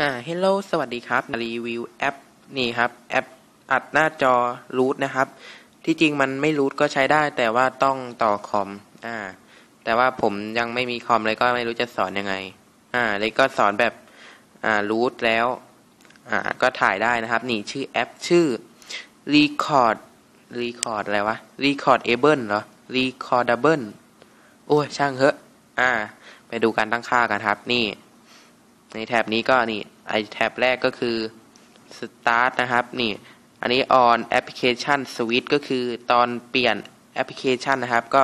อ่า Hello สวัสดีครับ รีวิวแอปนี่ครับ แอปอัดหน้าจอรูทนะครับ ที่จริงมันไม่รูทก็ใช้ได้ แต่ว่าต้องต่อคอม อ่า แต่ว่าผมยังไม่มีคอมเลยก็ไม่รู้จะสอนยังไง อ่า เลยก็สอนแบบ อ่ารูทแล้ว อ่า ก็ถ่ายได้นะครับ นี่ชื่อแอปชื่อ Record Record อะไรวะ Recordable เหรอ Recordable โอ้ยช่างเหอะ อ่า ไปดูการตั้งค่ากันครับ นี่ ในแท็บนี้ก็นี่ไอแท็บแรกก็คือ start นะครับนี่อันนี้ on application switch ก็คือตอนเปลี่ยนแอปพลิเคชันนะครับ ก็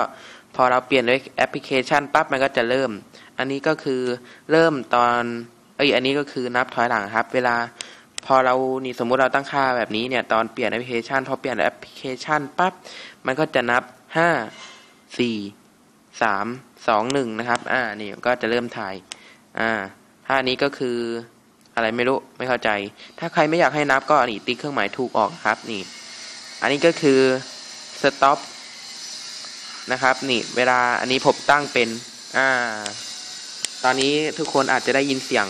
พอเราเปลี่ยนด้วยแอปพลิเคชันปั๊บมันก็จะเริ่ม อันนี้ก็คือเริ่มตอนเอ้ยอันนี้ก็คือนับถอยหลังครับ เวลาพอเรานี่สมมุติเราตั้งค่าแบบนี้เนี่ยตอนเปลี่ยนแอปพลิเคชันพอเปลี่ยนแอปพลิเคชันปั๊บมันก็จะนับห้าสี่สามสองหนึ่งนะครับ อ่านี่ก็จะเริ่มถ่ายอ่า ท่านี้ก็คืออะไรไม่รู้ไม่เข้าใจ ถ้าใครไม่อยากให้นับก็นี่ติ๊กเครื่องหมายถูกออกครับนี่ อันนี้ก็คือ stop นะครับนี่เวลาอันนี้ผมตั้งเป็นอ่าตอนนี้ทุกคนอาจจะได้ยินเสียง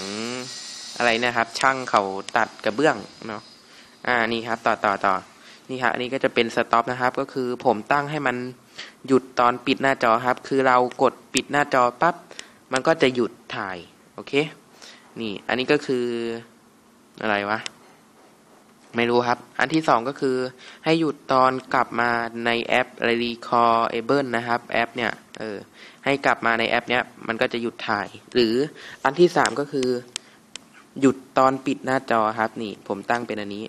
อะไรนะครับ ช่างเขาตัดกระเบื้องเนาะอ่านี่ครับ ต่อต่อต่อนี่ครับอันนี้ก็จะเป็น stop นะครับ ก็คือผมตั้งให้มันหยุดตอนปิดหน้าจอครับ คือเรากดปิดหน้าจอปั๊บมันก็จะหยุดถ่าย เค นี่อันนี้ก็คืออะไรวะ ไม่รู้ครับ อันที่สองก็คือให้หยุดตอนกลับมาในแอป Recallable นะครับ แอปเนี่ย เออ ให้กลับมาในแอปเนี้ย มันก็จะหยุดถ่าย หรืออันที่สามก็คือ หยุดตอนปิดหน้าจอครับ นี่ ผมตั้งเป็นอันนี้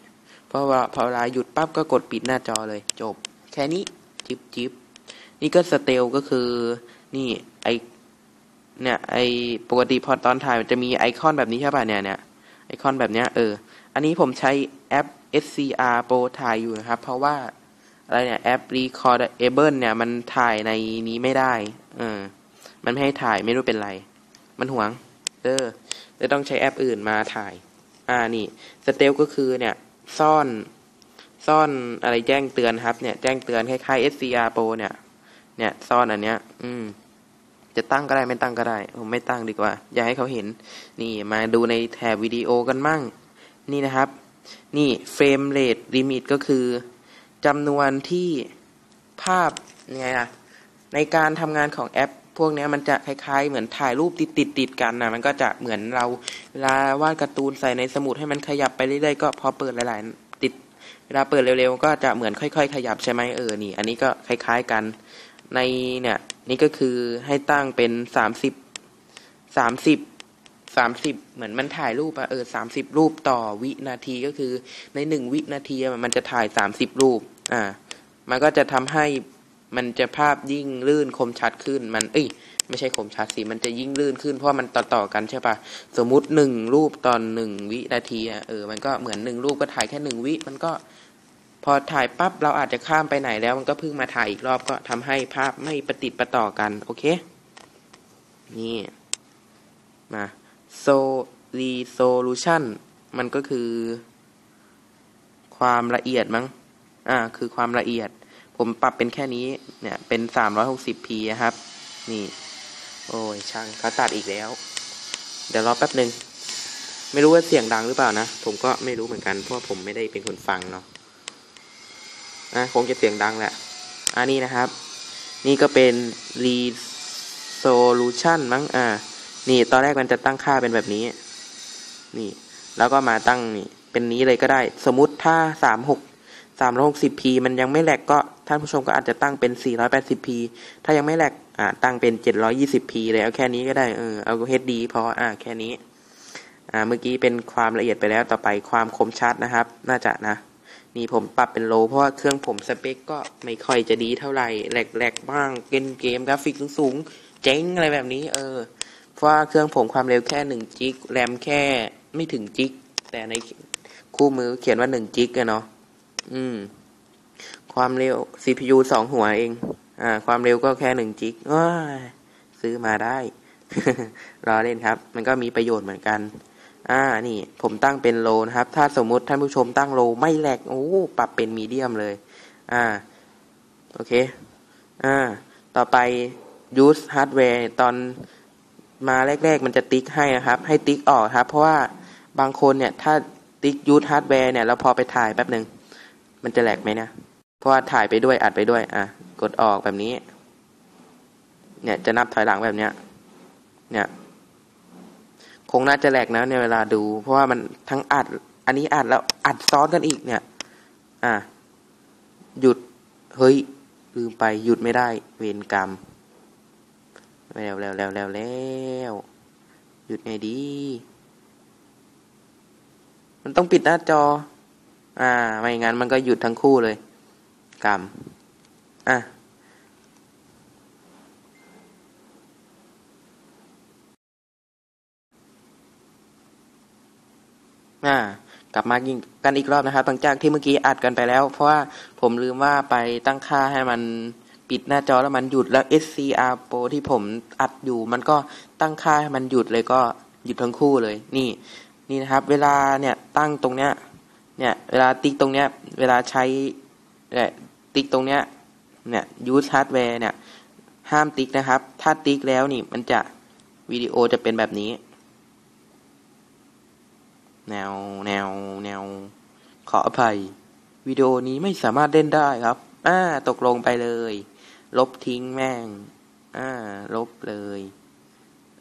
เพราะว่าพอเวลาหยุดปั๊บก็กดปิดหน้าจอเลย จบ แค่นี้ จิบจิบนี่ก็สเตลก็คือ นี่ไอ เนี่ยไอปกติพอตอนถ่ายมันจะมีไอคอนแบบนี้ใช่ป่ะเนี่ยเนี่ยไอคอนแบบเนี้ยเออ อันนี้ผมใช้แอป SCR Pro ถ่ายอยู่นะครับ เพราะว่าอะไรเนี่ยแอป Recordable เนี่ยมันถ่ายในนี้ไม่ได้ เออ มันไม่ให้ถ่ายไม่รู้เป็นไร มันห่วง เออจะต้องใช้แอปอื่นมาถ่าย อ่านี่สเตลก็คือเนี่ย ซ่อน ซ่อนอะไรแจ้งเตือนครับ เนี่ยแจ้งเตือนคล้ายๆ SCR Pro เนี่ย เนี่ยซ่อนอันเนี้ย อืม จะตั้งก็ได้ไม่ตั้งก็ได้ ผมไม่ตั้งดีกว่า อย่าให้เขาเห็น นี่มาดูในแถบวิดีโอกันมั่ง นี่นะครับ นี่เฟรมเรทลิมิตก็คือจำนวนที่ภาพยังไงล่ะ ในการทำงานของแอป พวกนี้มันจะคล้ายๆ เหมือนถ่ายรูปติดติดติดกันนะมันก็จะเหมือนเราเวลาวาดการ์ตูนใส่ในสมุดให้มันขยับไปเรื่อยๆก็พอเปิดหลายๆ ติด เวลาเปิดเร็วๆ ก็จะเหมือนค่อย ๆ ขยับใช่ไหมเออนี่ อันนี้ก็คล้าย ๆกันในเนี่ย นี่ก็คือให้ตั้งเป็นสามสิบสามสิบสามสิบเหมือนมันถ่ายรูปอะเออสามสิบรูปต่อวินาทีก็คือในหนึ่งวินาทีมันจะถ่ายสามสิบรูป อ่า มันก็จะทำให้มันจะภาพยิ่งลื่นคมชัดขึ้น มันเอ้ยไม่ใช่คมชัดสิมันจะยิ่งลื่นขึ้น เพราะมันต่อต่อกันใช่ปะสมมุติหนึ่งรูปตอนหนึ่งวินาทีอะเออมันก็เหมือนหนึ่งรูปก็ถ่ายแค่หนึ่งวิมันก็ พอถ่ายปั๊บเราอาจจะข้ามไปไหนแล้ว มันก็เพิ่งมาถ่ายอีกรอบก็ทำให้ภาพไม่ประติดประต่อกัน โอเค นี่ มาโซรีโซลูชันมันก็คือ ความละเอียดมั้ง อ่า คือความละเอียด ผมปรับเป็นแค่นี้ เนี่ย เป็นสามร้อยหกสิบพีครับ นี่ โอ้ย ช่างเขาตัดอีกแล้ว เดี๋ยวรอแป๊บหนึ่ง ไม่รู้ว่าเสียงดังหรือเปล่านะ ผมก็ไม่รู้เหมือนกัน เพราะผมไม่ได้เป็นคนฟังเนาะ นะคงจะเสียงดังแหละ อันนี้นะครับ นี่ก็เป็น resolution มั้งอ่า นี่ตอนแรกมันจะตั้งค่าเป็นแบบนี้ นี่ แล้วก็มาตั้งนี่ เป็นนี้เลยก็ได้ สมมติถ้าสามหกสามร้อยหกสิบพีมันยังไม่แหลกก็ท่านผู้ชมก็อาจจะตั้งเป็นสี่ร้อยแปดสิบพีถ้ายังไม่แหลกอ่า ตั้งเป็นเจ็ดร้อยี่สิบพีเลยเอาแค่นี้ก็ได้ เออ เอาเฮดดีพออ่า แค่นี้ อ่า เมื่อกี้เป็นความละเอียดไปแล้ว ต่อไปความคมชัดนะครับ น่าจะนะ นี่ผมปรับเป็นโล เพราะว่าเครื่องผมสเปคก็ไม่ค่อยจะดีเท่าไหร่แหลกๆบ้างเกมเกมกราฟิกสูงๆเจ๊งอะไรแบบนี้ เออ เพราะว่าเครื่องผมความเร็วแค่หนึ่งจิกแรมแค่ไม่ถึงจิกแต่ในคู่มือเขียนว่าหนึ่งจิกอะเนาะอืม ความเร็ว CPU สองหัวเอง อ่า ความเร็วก็แค่หนึ่งจิกว้าซื้อมาได้ รอเล่นครับ มันก็มีประโยชน์เหมือนกัน อ่านี่ผมตั้งเป็นโลนะครับ ถ้าสมมุติท่านผู้ชมตั้งโลไม่แหลกโอ้ปรับเป็นมีเดียมเลย อ่า โอเค อ่า ต่อไป use hardware ตอนมาแรก ๆ มันจะติ๊กให้นะครับ ให้ติ๊กออกครับ เพราะว่าบางคนเนี่ย ถ้าติ๊กยูทฮาร์ดแวร์เนี่ยแล้วพอไปถ่ายแป๊บหนึ่งมันจะแหลกไหมนะ เพราะว่าถ่ายไปด้วยอัดไปด้วย อะ กดออกแบบนี้ เนี่ยจะนับถอยหลังแบบเนี้ย เนี่ย คงน่าจะแหลกนะในเวลาดู เพราะว่ามันทั้งอัด อันนี้อัดแล้วอัดซ้อนกันอีกเนี่ย อะ หยุด เฮ้ย ลืมไปหยุดไม่ได้ เวรกรรม แล้วแล้วแล้วแล้วแล้วหยุดไงดี มันต้องปิดหน้าจอ อ่า ไม่งั้นมันก็หยุดทั้งคู่เลย กรรม อะ อ่ากลับมากินกันอีกรอบนะครับหลังจากที่เมื่อกี้อัดกันไปแล้ว เพราะว่าผมลืมว่าไปตั้งค่าให้มันปิดหน้าจอแล้วมันหยุดแล้ว SCR Pro ที่ผมอัดอยู่ มันก็ตั้งค่าให้มันหยุดเลยก็หยุดทั้งคู่เลย นี่ นี่นะครับ เวลาเนี่ยตั้งตรงเนี้ย เนี่ย เวลาติ๊กตรงเนี้ย เวลาใช้เนี่ยติ๊กตรงเนี้ย เนี่ย use hardware เนี่ย ห้ามติ๊กนะครับ ถ้าติ๊กแล้วนี่มันจะวิดีโอจะเป็นแบบนี้ แนวแนวแนว ขออภัย วิดีโอนี้ไม่สามารถเล่นได้ครับ อ่า ตกลงไปเลย ลบทิ้งแม่ง อ่า ลบเลย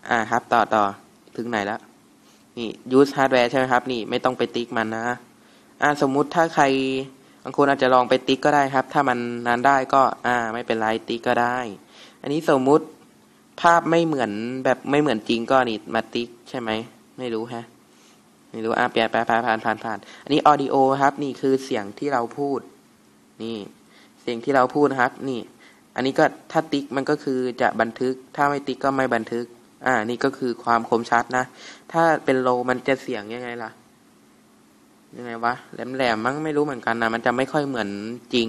อ่าครับ ต่อต่อถึงไหนแล้วนี่ use hardware ใช่ไหมครับ นี่ไม่ต้องไปติ๊กมันนะ อ่า สมมุติถ้าใครบางคนอาจจะลองไปติ๊กก็ได้ครับ ถ้ามันนานได้ก็ อ่า ไม่เป็นไรติ๊กก็ได้ อันนี้สมมุติภาพไม่เหมือนแบบไม่เหมือนจริงก็นี่มาติ๊กใช่ไหม ไม่รู้ฮะ ไม่รู้อะเปลี่ยนไปผ่านผ่านผ่านผ่านอันนี้ออดิโอครับ นี่คือเสียงที่เราพูด นี่ เสียงที่เราพูดนะครับ นี่ อันนี้ก็ถ้าติ๊กมันก็คือจะบันทึก ถ้าไม่ติ๊กก็ไม่บันทึก อ่า นี่ก็คือความคมชัดนะ ถ้าเป็นโลมันจะเสียงยังไงล่ะยังไงวะแหลมๆมั้งไม่รู้เหมือนกันนะมันจะไม่ค่อยเหมือนจริง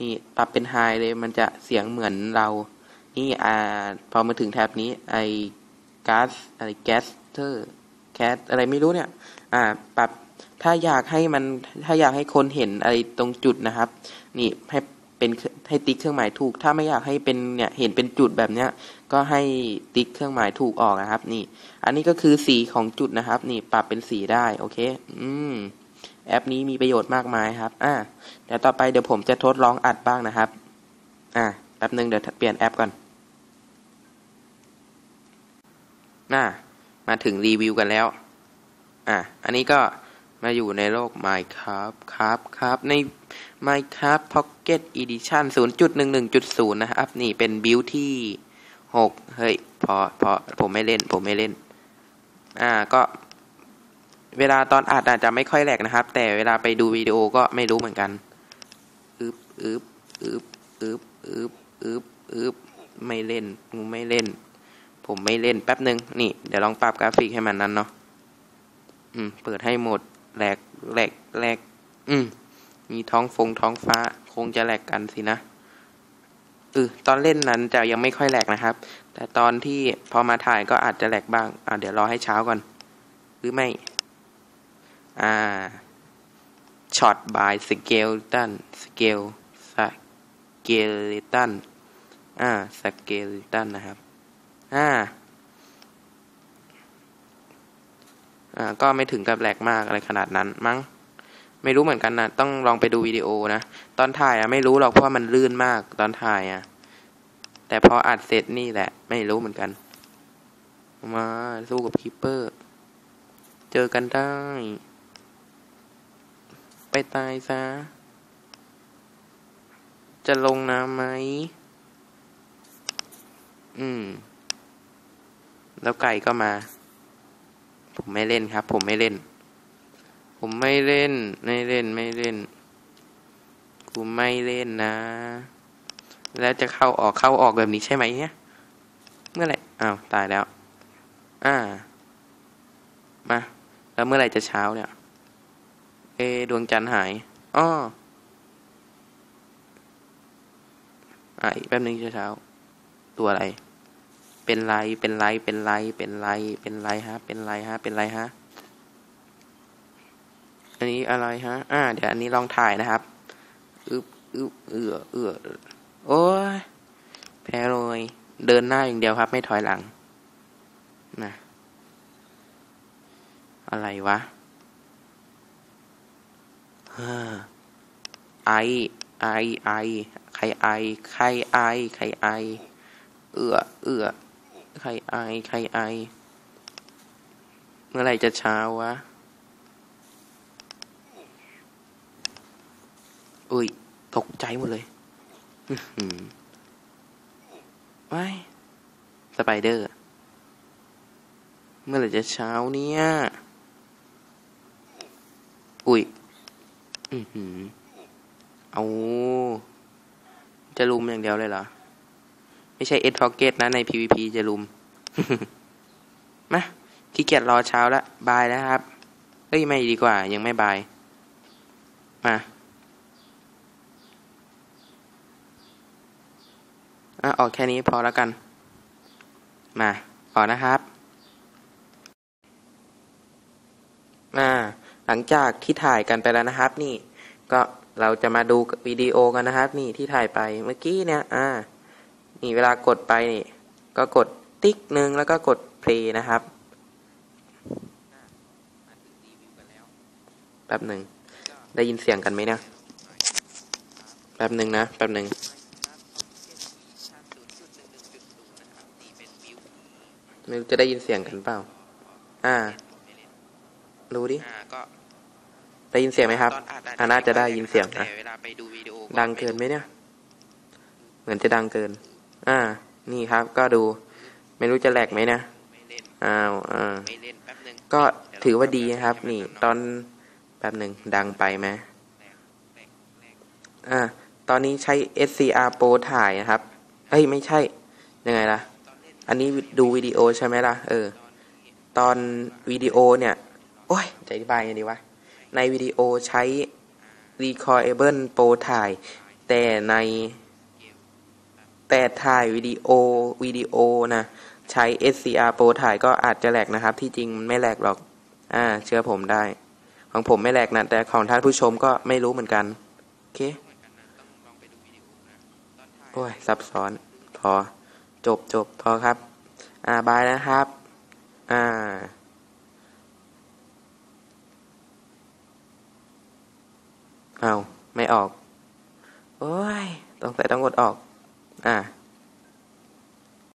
นี่ปรับเป็นไฮเลยมันจะเสียงเหมือนเรา นี่อ่า พอมาถึงแท็บนี้ ไอก๊าซอะไรแก๊สเตอร์ แคสอะไรไม่รู้เนี่ย อ่า ปรับถ้าอยากให้มันถ้าอยากให้คนเห็นอะไรตรงจุดนะครับ นี่ให้เป็นให้ติ๊กเครื่องหมายถูก ถ้าไม่อยากให้เป็นเนี่ยเห็นเป็นจุดแบบเนี้ย ก็ให้ติ๊กเครื่องหมายถูกออกนะครับ นี่ อันนี้ก็คือสีของจุดนะครับ นี่ปรับเป็นสีได้โอเค อืมแอปนี้มีประโยชน์มากมายครับ อ่าเดี๋ยวต่อไปเดี๋ยวผมจะทดลองอัดบ้างนะครับ อ่าแป๊บนึงเดี๋ยวเปลี่ยนแอปก่อนน่า มาถึงรีวิวกันแล้ว อะ อันนี้ก็มาอยู่ในโลก Minecraft ครับครับ ใน Minecraft Pocket Edition 0.11.0 นะครับ นี่เป็นบิลที่หกเฮ้ย พอ พอ ผมไม่เล่น ผมไม่เล่น อ่า ก็ เวลาตอนอัดอาจจะไม่ค่อยแหลกนะครับ แต่เวลาไปดูวิดีโอก็ไม่รู้เหมือนกันอึบอึบอึบอึบอึบอึบอึบไม่เล่นงูไม่เล่น ผมไม่เล่นแป๊บหนึ่งนี่ เดี๋ยวลองปรับกราฟิกให้มันนั้นเนาะอืม เปิดให้หมดแหลกแหลกแหลก อืม มีท้องฟงท้องฟ้า คงจะแหลกกันสินะเออตอนเล่นนั้นจะยังไม่ค่อยแหลกนะครับ แต่ตอนที่พอมาถ่ายก็อาจจะแหลกบ้าง อ่าเดี๋ยวรอให้เช้าก่อน หรือไม่ อ่าช็อตบายสเกลตันสเกลสเกลตันอ่าสเกลตันนะครับ อ่าอ่าก็ไม่ถึงกับแหลกมากอะไรขนาดนั้นมั้ง ไม่รู้เหมือนกันนะต้องลองไปดูวิดีโอนะ ตอนถ่ายอะไม่รู้หรอกเพราะมันลื่นมากตอนถ่ายอะแต่พออัดเสร็จนี่แหละ ไม่รู้เหมือนกัน มาสู้กับคีเปอร์ เจอกันได้ ไปตายซะ จะลงน้ำไหม อืม แล้วไก่ก็มา ผมไม่เล่นครับ ผมไม่เล่น ผมไม่เล่น ไม่เล่นไม่เล่น กูไม่เล่นนะ แล้วจะเข้าออกเข้าออกแบบนี้ใช่ไหมเนี่ยเมื่อไหร่อ้าวตายแล้ว อ่า มา แล้วเมื่อไหร่จะเช้าเนี่ย เอ ดวงจันทร์หายอ้ออะอีกแป๊บนึงจะเช้า ตัวอะไร เป็นไร เป็นไร เป็นไร เป็นไร เป็นไรฮะ เป็นไรฮะ เป็นไรฮะ อันนี้อะไรฮะ อ่า เดี๋ยวอันนี้ลองถ่ายนะครับ อึบอึบเอือเอือโอ้ยแพ้เลย เดินหน้าอย่างเดียวครับ ไม่ถอยหลัง นะ อะไรวะฮ่าไอ ไอ ไอ ใครไอ ใครไอ ใครไอ เอือเอือ ใครไอ ใครไอ เมื่อไรจะเช้าวะ อุ้ย ตกใจหมดเลยว้ายสไปเดอร์ เมื่อไรจะเช้าเนี่ย อุ้ย อือหือ เอา จะลุมอย่างเดียวเลยเหรอ ไม่ใช่เอ็ดพ็อกเก็ตนะใน PVP จะลุมมาขี้เกียจรอเช้าละบายแล้วครับ เอ้ย ไม่ดีกว่า ยังไม่บาย มาอะออกแค่นี้พอแล้วกัน มาออกนะครับอ่าหลังจากที่ถ่ายกันไปแล้วนะครับ นี่ ก็เราจะมาดูวิดีโอกันนะครับ นี่ที่ถ่ายไปเมื่อกี้เนี่ย อ่า นี่เวลากดไปนี่ก็กดติ๊กหนึ่งแล้วก็กดเพลย์นะครับแป๊บหนึ่งได้ยินเสียงกันไหมเนี่ยแป๊บหนึ่งนะแป๊บหนึ่งไม่รู้จะได้ยินเสียงกันเปล่า อ่าดูดิได้ยินเสียงไหมครับอนาน่าจะได้ยินเสียงนะดังเกินไหมเนี่ย เหมือนจะดังเกิน อ่า นี่ครับ ก็ดู ไม่รู้จะแหลกไหมนะไม่เล่นอ้าวอ่าก็ถือว่าดีนะครับ นี่ ตอนแป๊บหนึ่งดังไปไหมอ่า ตอนนี้ใช้ SCR Pro ถ่ายนะครับ เอ้ย ไม่ใช่ ยังไงล่ะ อันนี้ดูวิดีโอใช่ไหมล่ะ เออ ตอนวิดีโอเนี่ย โอ้ย จะอธิบายยังไงดีวะ ในวิดีโอใช้ Recordable Pro ถ่าย แต่ใน แต่ถ่ายวิดีโอวิดีโอนะใช้ SCR Pro ถ่ายก็อาจจะแหลกนะครับ ที่จริงมันไม่แหลกหรอก อ่า เชื่อผมได้ ของผมไม่แหลกนะ แต่ของท่านผู้ชมก็ไม่รู้เหมือนกันโอเคโอ้ยซับซ้อนพอ จบจบพอครับ อ่าบายนะครับ อ่าเอาไม่ออก โอ้ยต้องใส่ต้องกดออก อ่า